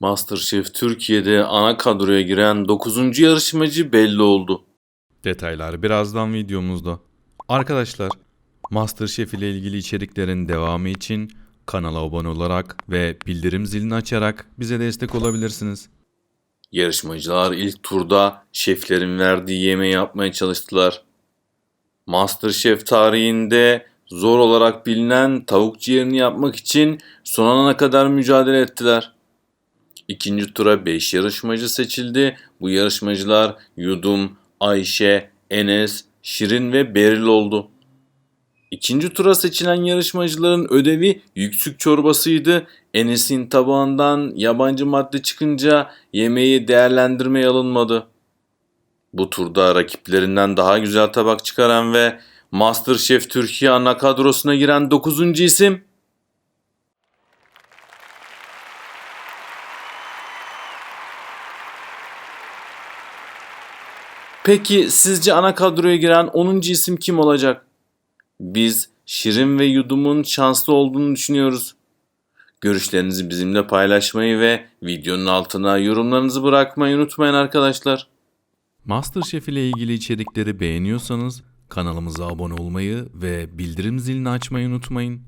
MasterChef Türkiye'de ana kadroya giren 9. yarışmacı belli oldu. Detaylar birazdan videomuzda. Arkadaşlar, MasterChef ile ilgili içeriklerin devamı için kanala abone olarak ve bildirim zilini açarak bize destek olabilirsiniz. Yarışmacılar ilk turda şeflerin verdiği yemeği yapmaya çalıştılar. MasterChef tarihinde zor olarak bilinen tavuk ciğerini yapmak için son ana kadar mücadele ettiler. İkinci tura 5 yarışmacı seçildi. Bu yarışmacılar Yudum, Ayşe, Enes, Şirin ve Beril oldu. İkinci tura seçilen yarışmacıların ödevi yüksük çorbasıydı. Enes'in tabağından yabancı madde çıkınca yemeği değerlendirmeye alınmadı. Bu turda rakiplerinden daha güzel tabak çıkaran ve MasterChef Türkiye ana kadrosuna giren 9. isim Peki sizce ana kadroya giren 10. isim kim olacak? Biz Şirin ve Yudum'un şanslı olduğunu düşünüyoruz. Görüşlerinizi bizimle paylaşmayı ve videonun altına yorumlarınızı bırakmayı unutmayın arkadaşlar. MasterChef ile ilgili içerikleri beğeniyorsanız kanalımıza abone olmayı ve bildirim zilini açmayı unutmayın.